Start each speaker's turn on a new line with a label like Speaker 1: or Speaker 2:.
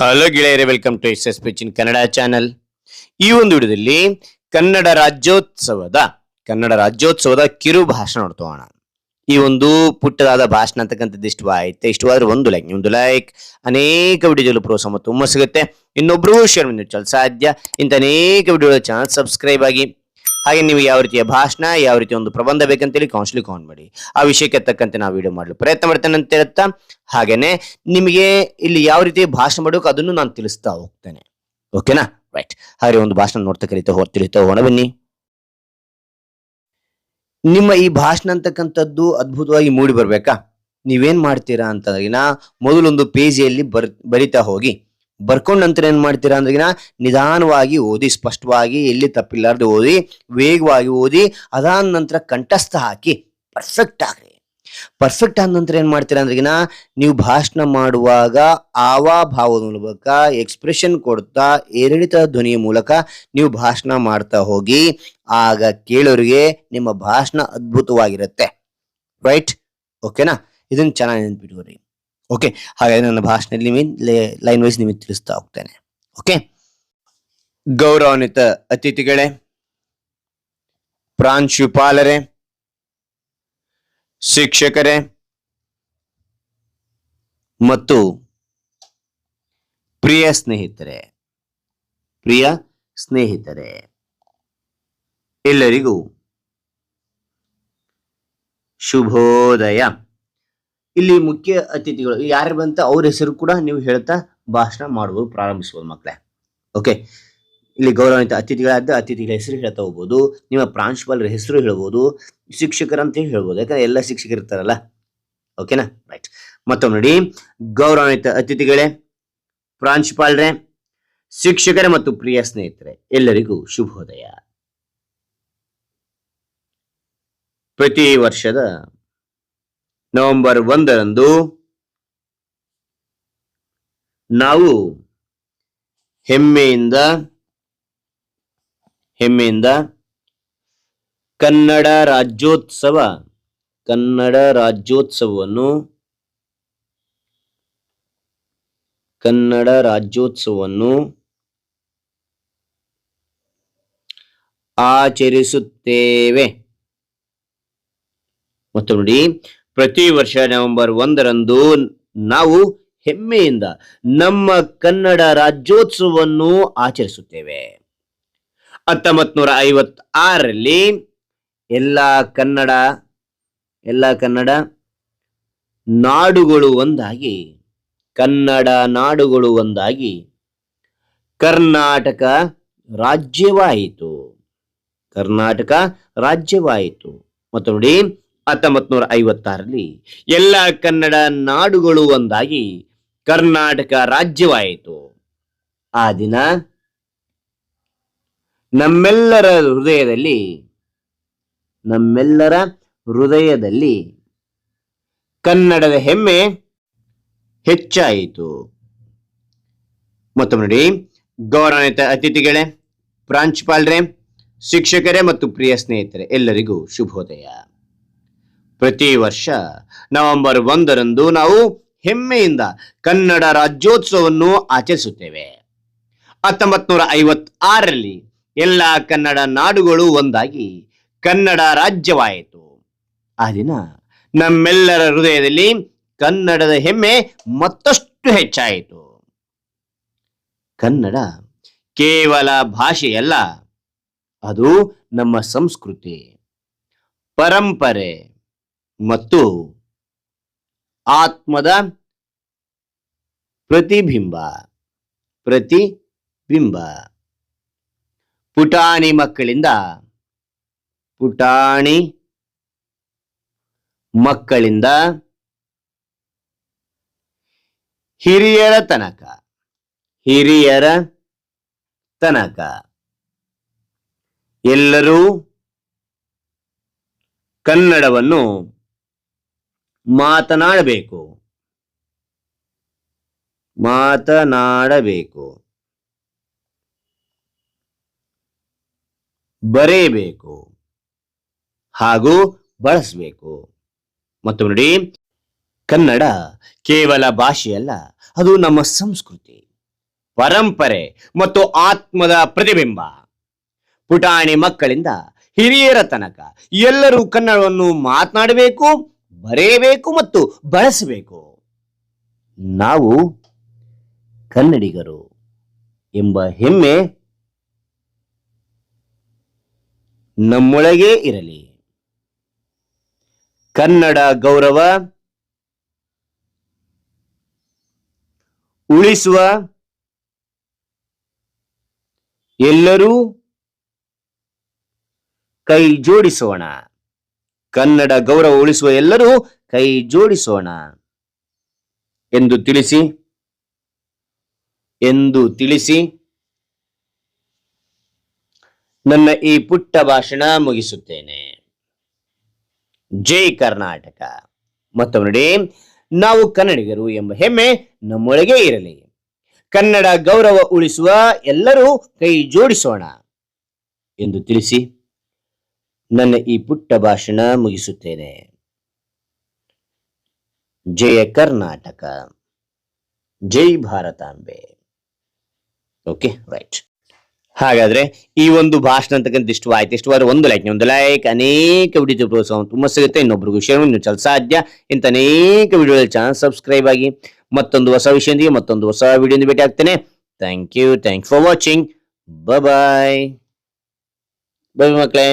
Speaker 1: Hello ಗೆಳೆಯರೇ welcome to S S ಪಿಚಿನ್ Kannada channel ಈ ಒಂದು ವಿಡಿಯೋದಲ್ಲಿ ಕನ್ನಡ ರಾಜ್ಯೋತ್ಸವದ ಕನ್ನಡ ರಾಜ್ಯೋತ್ಸವದ ಕಿರು ಭಾಷಣ ನೋಡ್ತೋಣ ಈ ಒಂದು ಪುಟ್ಟದಾದ ಭಾಷಣ ಅಂತಕ್ಕಂಥದ್ದು ಇಷ್ಟವಾಯ್ತು. ಇಷ್ಟವಾದ್ರೆ ಒಂದು ಲೈಕ್ ಒಂದು ಲೈಕ್ ಅನೇಕ ವಿಡಿಯೋಗಳು ಪ್ರೋತ್ಸಾಹ ಮತ್ತು ಹುಮ್ಮಸ್ ಸಿಗುತ್ತೆ. ಇನ್ನೊಬ್ರು ಶೇರ್ ಚಲ್ ಸಾಧ್ಯ. ಇಂಥ ಅನೇಕ ವಿಡಿಯೋಗಳ ಚಾನಲ್ ಸಬ್ಸ್ಕ್ರೈಬ್ ಆಗಿ. ಹಾಗೆ ನೀವು ಯಾವ ರೀತಿಯ ಭಾಷಣ, ಯಾವ ರೀತಿ ಒಂದು ಪ್ರಬಂಧ ಬೇಕಂತೇಳಿ ಕೌನ್ಸಿಲಿಂಗ್ ಕಾನ್ ಮಾಡಿ. ಆ ವಿಷಯಕ್ಕೆ ತಕ್ಕಂತೆ ನಾವು ವಿಡಿಯೋ ಮಾಡಲು ಪ್ರಯತ್ನ ಮಾಡ್ತೇನೆ ಅಂತ ಹೇಳ್ತಾ ಹಾಗೇನೆ ನಿಮಗೆ ಇಲ್ಲಿ ಯಾವ ರೀತಿ ಭಾಷಣ ಮಾಡಬೇಕು ಅದನ್ನು ನಾನು ತಿಳಿಸ್ತಾ ಹೋಗ್ತೇನೆ. ಓಕೆನಾ ರೈಟ್ ಹಾಗೆ ಒಂದು ಭಾಷಣ ನೋಡ್ತಾ ಕಲಿತಾ ಹೋ ತಿಳಿತಾ ಹೋಗೋಣ ಬನ್ನಿ. ನಿಮ್ಮ ಈ ಭಾಷಣ ಅಂತಕ್ಕಂಥದ್ದು ಅದ್ಭುತವಾಗಿ ಮೂಡಿ ಬರ್ಬೇಕಾ? ನೀವೇನ್ ಮಾಡ್ತೀರಾ ಅಂತ ಮೊದಲೊಂದು ಪೇಜಿಯಲ್ಲಿ ಬರ್, ಬರಿತಾ ಹೋಗಿ. ಬರ್ಕೊಂಡ್ ನಂತರ ಏನ್ ಮಾಡ್ತೀರಾ ಅಂದ್ರೆ ನಿಧಾನವಾಗಿ ಓದಿ, ಸ್ಪಷ್ಟವಾಗಿ ಎಲ್ಲಿ ತಪ್ಪಿಲ್ಲಾರ್ದು ಓದಿ, ವೇಗವಾಗಿ ಓದಿ, ಅದಾದ ನಂತರ ಕಂಠಸ್ಥ ಹಾಕಿ ಪರ್ಫೆಕ್ಟ್ ಆಗ್ರಿ. ಪರ್ಫೆಕ್ಟ್ ಆದ ನಂತರ ಏನ್ ಮಾಡ್ತೀರಾ ಅಂದ್ರೆ ನೀವು ಭಾಷಣ ಮಾಡುವಾಗ ಆವಾಭಾವದ ಮೂಲಕ ಎಕ್ಸ್ಪ್ರೆಷನ್ ಕೊಡ್ತಾ, ಏರಿಳಿತ ಧ್ವನಿಯ ಮೂಲಕ ನೀವು ಭಾಷಣ ಮಾಡ್ತಾ ಹೋಗಿ, ಆಗ ಕೇಳೋರಿಗೆ ನಿಮ್ಮ ಭಾಷಣ ಅದ್ಭುತವಾಗಿರುತ್ತೆ. ರೈಟ್ ಓಕೆನಾ ಇದನ್ನ ಚೆನ್ನಾಗಿ ನೆನ್ಪಿಟ್ಕೊರಿ ಓಕೆ ಹಾಗಾದ್ರೆ ನನ್ನ ಭಾಷಣದಲ್ಲಿ ಲೈನ್ ವೈಸ್ ನಿಮಗೆ ತಿಳಿಸ್ತಾ ಹೋಗ್ತೇನೆ. ಓಕೆ ಗೌರವಾನ್ವಿತ ಅತಿಥಿಗಳೇ ಪ್ರಾಂಶುಪಾಲರೇ ಶಿಕ್ಷಕರೇ, ಮತ್ತು ಪ್ರಿಯ ಸ್ನೇಹಿತರೆ ಪ್ರಿಯ ಸ್ನೇಹಿತರೆ, ಎಲ್ಲರಿಗೂ ಶುಭೋದಯ. ಇಲ್ಲಿ ಮುಖ್ಯ ಅತಿಥಿಗಳು, ಯಾರು ಬಂತ ಅವ್ರ ಹೆಸರು ಕೂಡ ನೀವು ಹೇಳ್ತಾ ಭಾಷಣ ಮಾಡಬಹುದು ಪ್ರಾರಂಭಿಸಬಹುದು ಮಕ್ಕಳೇ ಓಕೆ ಇಲ್ಲಿ ಗೌರವಾನ್ವಿತ ಅತಿಥಿಗಳಾದ ಅತಿಥಿಗಳ ಹೆಸರು ಹೇಳ್ತಾ ಹೋಗ್ಬೋದು, ನಿಮ್ಮ ಪ್ರಾಂಶುಪಾಲರ ಹೆಸರು ಹೇಳ್ಬೋದು, ಶಿಕ್ಷಕರಂತ ಅಂತ ಹೇಳ್ಬೋದು, ಯಾಕಂದ್ರೆ ಎಲ್ಲ ಶಿಕ್ಷಕರು ಇರ್ತಾರಲ್ಲ ಓಕೆನಾ ರೈಟ್ ಮತ್ತೊಮ್ಮೆ ನೋಡಿ, ಗೌರವಾನ್ವಿತ ಅತಿಥಿಗಳೇ, ಪ್ರಾಂಶುಪಾಲರೇ, ಶಿಕ್ಷಕರೇ ಮತ್ತು ಪ್ರಿಯ ಸ್ನೇಹಿತರೆ, ಎಲ್ಲರಿಗೂ ಶುಭೋದಯ. ಪ್ರತಿ ವರ್ಷದ ನವೆಂಬರ್ ಒಂದರಂದು ನಾವು ಹೆಮ್ಮೆಯಿಂದ ಹೆಮ್ಮೆಯಿಂದ ಕನ್ನಡ ರಾಜ್ಯೋತ್ಸವ ಕನ್ನಡ ರಾಜ್ಯೋತ್ಸವವನ್ನು ಕನ್ನಡ ರಾಜ್ಯೋತ್ಸವವನ್ನು ಆಚರಿಸುತ್ತೇವೆ. ಮತ್ತು ನೋಡಿ ಪ್ರತಿ ವರ್ಷ ನವೆಂಬರ್ ಒಂದರಂದು ನಾವು ಹೆಮ್ಮೆಯಿಂದ ನಮ್ಮ ಕನ್ನಡ ರಾಜ್ಯೋತ್ಸವವನ್ನು ಆಚರಿಸುತ್ತೇವೆ. ಹತ್ತೊಂಬತ್ ನೂರ ಐವತ್ತಾರರಲ್ಲಿ ಎಲ್ಲ ಕನ್ನಡ ಎಲ್ಲ ಕನ್ನಡ ನಾಡುಗಳು ಒಂದಾಗಿ, ಕನ್ನಡ ನಾಡುಗಳು ಒಂದಾಗಿ ಕರ್ನಾಟಕ ರಾಜ್ಯವಾಯಿತು. ಕರ್ನಾಟಕ ರಾಜ್ಯವಾಯಿತು. ಮತ್ತು ನೋಡಿ ಹತ್ತೊಂಬತ್ ನೂರ ಐವತ್ತಾರರಲ್ಲಿ ಎಲ್ಲ ಕನ್ನಡ ನಾಡುಗಳು ಒಂದಾಗಿ ಕರ್ನಾಟಕ ರಾಜ್ಯವಾಯಿತು. ಆ ದಿನ ನಮ್ಮೆಲ್ಲರ ಹೃದಯದಲ್ಲಿ ನಮ್ಮೆಲ್ಲರ ಹೃದಯದಲ್ಲಿ ಕನ್ನಡದ ಹೆಮ್ಮೆ ಹೆಚ್ಚಾಯಿತು. ಮತ್ತು ನೋಡಿ, ಗೌರವಾನ್ವಿತ ಅತಿಥಿಗಳೇ, ಪ್ರಾಂಶುಪಾಲರೇ, ಶಿಕ್ಷಕರೇ ಮತ್ತು ಪ್ರಿಯ ಸ್ನೇಹಿತರೆ, ಎಲ್ಲರಿಗೂ ಶುಭೋದಯ. ಪ್ರತಿ ವರ್ಷ ನವೆಂಬರ್ ಒಂದರಂದು ನಾವು ಹೆಮ್ಮೆಯಿಂದ ಕನ್ನಡ ರಾಜ್ಯೋತ್ಸವವನ್ನು ಆಚರಿಸುತ್ತೇವೆ. ಹತ್ತೊಂಬತ್ ನೂರ ಐವತ್ತಾರರಲ್ಲಿ ಎಲ್ಲ ಕನ್ನಡ ನಾಡುಗಳು ಒಂದಾಗಿ ಕನ್ನಡ ರಾಜ್ಯವಾಯಿತು. ಆ ದಿನ ನಮ್ಮೆಲ್ಲರ ಹೃದಯದಲ್ಲಿ ಕನ್ನಡದ ಹೆಮ್ಮೆ ಮತ್ತಷ್ಟು ಹೆಚ್ಚಾಯಿತು. ಕನ್ನಡ ಕೇವಲ ಭಾಷೆಯಲ್ಲ, ಅದು ನಮ್ಮ ಸಂಸ್ಕೃತಿ, ಪರಂಪರೆ. ಮತ್ತು ಆತ್ಮದ ಪ್ರತಿಬಿಂಬ ಪ್ರತಿಬಿಂಬ. ಪುಟಾಣಿ ಮಕ್ಕಳಿಂದ ಪುಟಾಣಿ ಮಕ್ಕಳಿಂದ ಹಿರಿಯರ ತನಕ ಹಿರಿಯರ ತನಕ. ಎಲ್ಲರೂ ಕನ್ನಡವನ್ನು ಮಾತನಾಡಬೇಕು. ಮಾತನಾಡಬೇಕು. ಬರೆಯಬೇಕು. ಹಾಗೂ ಬಳಸಬೇಕು. ಮತ್ತು ನೋಡಿ, ಕನ್ನಡ ಕೇವಲ ಭಾಷೆಯಲ್ಲ, ಅದು ನಮ್ಮ ಸಂಸ್ಕೃತಿ, ಪರಂಪರೆ ಮತ್ತು ಆತ್ಮದ ಪ್ರತಿಬಿಂಬ. ಪುಟಾಣಿ ಮಕ್ಕಳಿಂದ ಹಿರಿಯರ ತನಕ ಎಲ್ಲರೂ ಕನ್ನಡವನ್ನು ಮಾತನಾಡಬೇಕು ಬರೆಯಬೇಕು ಮತ್ತು ಬಳಸಬೇಕು. ನಾವು ಕನ್ನಡಿಗರು ಎಂಬ ಹೆಮ್ಮೆ ನಮ್ಮೊಳಗೇ ಇರಲಿ. ಕನ್ನಡ ಗೌರವ ಉಳಿಸುವ ಎಲ್ಲರೂ ಕೈ ಜೋಡಿಸೋಣ. ಕನ್ನಡ ಗೌರವ ಉಳಿಸುವ ಎಲ್ಲರೂ ಕೈ ಜೋಡಿಸೋಣ ಎಂದು ತಿಳಿಸಿ ಎಂದು ತಿಳಿಸಿ. ನನ್ನ ಈ ಪುಟ್ಟ ಭಾಷಣ ಮುಗಿಸುತ್ತೇನೆ. ಜೈ ಕರ್ನಾಟಕ. ಮತ್ತೊಮ್ಮೆ ನಾವು ಕನ್ನಡಿಗರು ಎಂಬ ಹೆಮ್ಮೆ ನಮ್ಮೊಳಗೆ ಇರಲಿ. ಕನ್ನಡ ಗೌರವ ಉಳಿಸುವ ಎಲ್ಲರೂ ಕೈ ಜೋಡಿಸೋಣ ಎಂದು ತಿಳಿಸಿ. ನನ್ನ ಈ ಪುಟ್ಟ ಭಾಷಣ ಮುಗಿಸುತ್ತೇನೆ. ಜಯ ಕರ್ನಾಟಕ. ಜೈ ಭಾರತಾಂಬೆ ಓಕೆ ರೈಟ್ ಹಾಗಾದ್ರೆ ಈ ಒಂದು ಭಾಷಣ ಅಂತಕ್ಕಂಥ ಇಷ್ಟು ಆಯ್ತು. ಇಷ್ಟವಾದ್ರೆ ಒಂದು ಲೈಕ್ ಒಂದು ಲೈಕ್ ಅನೇಕ ವಿಡಿಯೋ ಪ್ರೋತ್ಸಾಹ ತುಂಬ ಸಿಗುತ್ತೆ. ಇನ್ನೊಬ್ರಿಗೂ ಶೇರ್ ಇನ್ನು ಚಲ ಸಾಧ್ಯ. ಇಂಥ ಅನೇಕ ವಿಡಿಯೋದಲ್ಲಿ ಚಾನಲ್ ಸಬ್ಸ್ಕ್ರೈಬ್ ಆಗಿ ಮತ್ತೊಂದು ಹೊಸ ವಿಷಯದೊಂದಿಗೆ ಮತ್ತೊಂದು ಹೊಸ ವಿಡಿಯೋದಿಂದ ಭೇಟಿ ಆಗ್ತೇನೆ thank you thank for watching bye bye ಮಕ್ಕಳೇ.